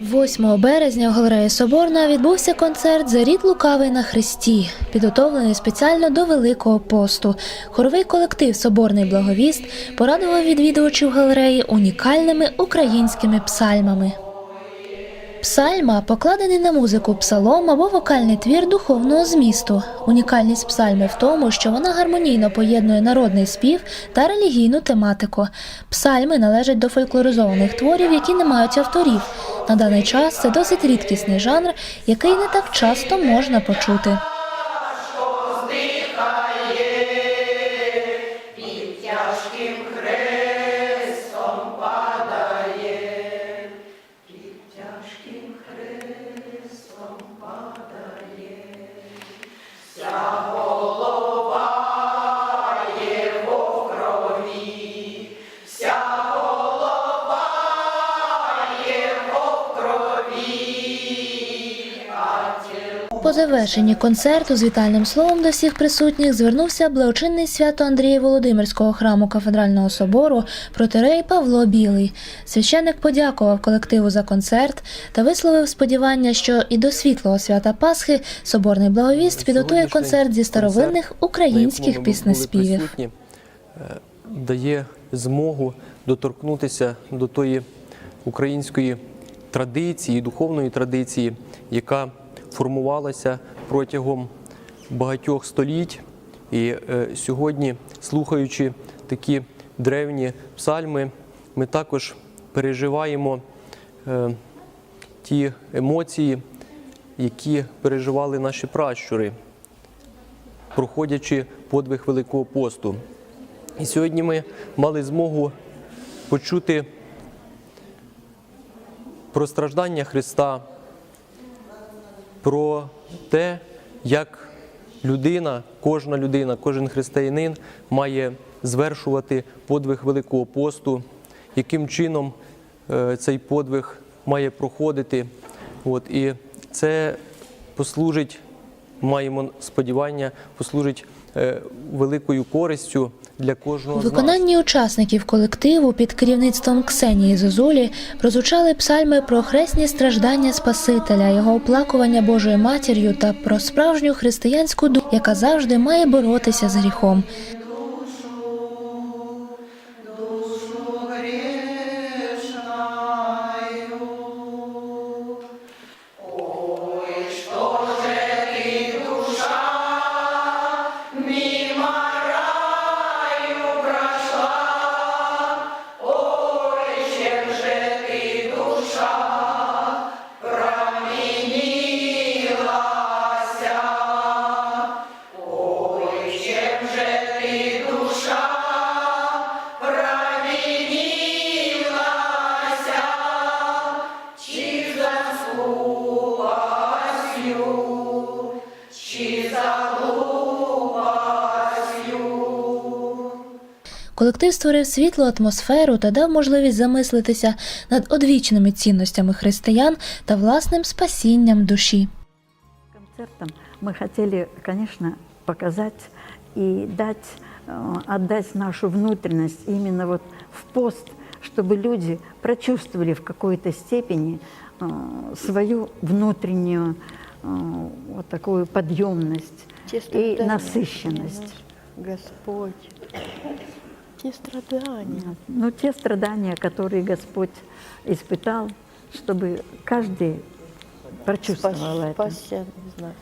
8 березня у галереї Соборна відбувся концерт «Зарід лукавий на Христі, підготовлений спеціально до Великого посту. Хоровий колектив Соборний благовіст порадував відвідувачів галереї унікальними українськими псальмами. Псальма покладений на музику псалом або вокальний твір духовного змісту. Унікальність псальми в тому, що вона гармонійно поєднує народний спів та релігійну тематику. Псальми належать до фольклоризованих творів, які не мають авторів. На даний час це досить рідкісний жанр, який не так часто можна почути. По завершенні концерту з вітальним словом до всіх присутніх звернувся благочинний свято Андрія Володимирського храму кафедрального собору протерей Павло Білий. Священник подякував колективу за концерт та висловив сподівання, що і до світлого свята Пасхи соборний благовіст підготує концерт зі старовинних українських піснеспівів. е, дає змогу доторкнутися до тої української традиції, духовної традиції, яка формувалася протягом багатьох століть. І е, сьогодні, слухаючи такі древні псальми, ми також переживаємо е, ті емоції, які переживали наші пращури проходячи подвиг Великого посту. І сьогодні ми мали змогу почути про страждання Христа, про те, як людина, кожна людина, кожен християнин має звершувати подвиг Великого посту, яким чином е, цей подвиг має проходити. От, і це послужить маємо сподівання, послужить е, великою користю для кожного виконанні учасників колективу під керівництвом Ксенії Зозулі прозвучали псальми про хресні страждання Спасителя, його оплакування Божою матір'ю та про справжню християнську душу, яка завжди має боротися з гріхом. Колектив створив світлу атмосферу та дав можливість замислитися над одвічними цінностями християн та власним спасінням душі. Концертом мы хотели, конечно, показать и дать, э, отдать нашу внутренность именно вот в пост, чтобы люди прочувствовали в какой-то степени э, свою внутреннюю э, вот такую подъемность Те и страдания, насыщенность. понимаешь, Господь, те страдания. Ну, те страдания, которые Господь испытал, чтобы каждый прочувствовал Спас- это. спасся, не знаю.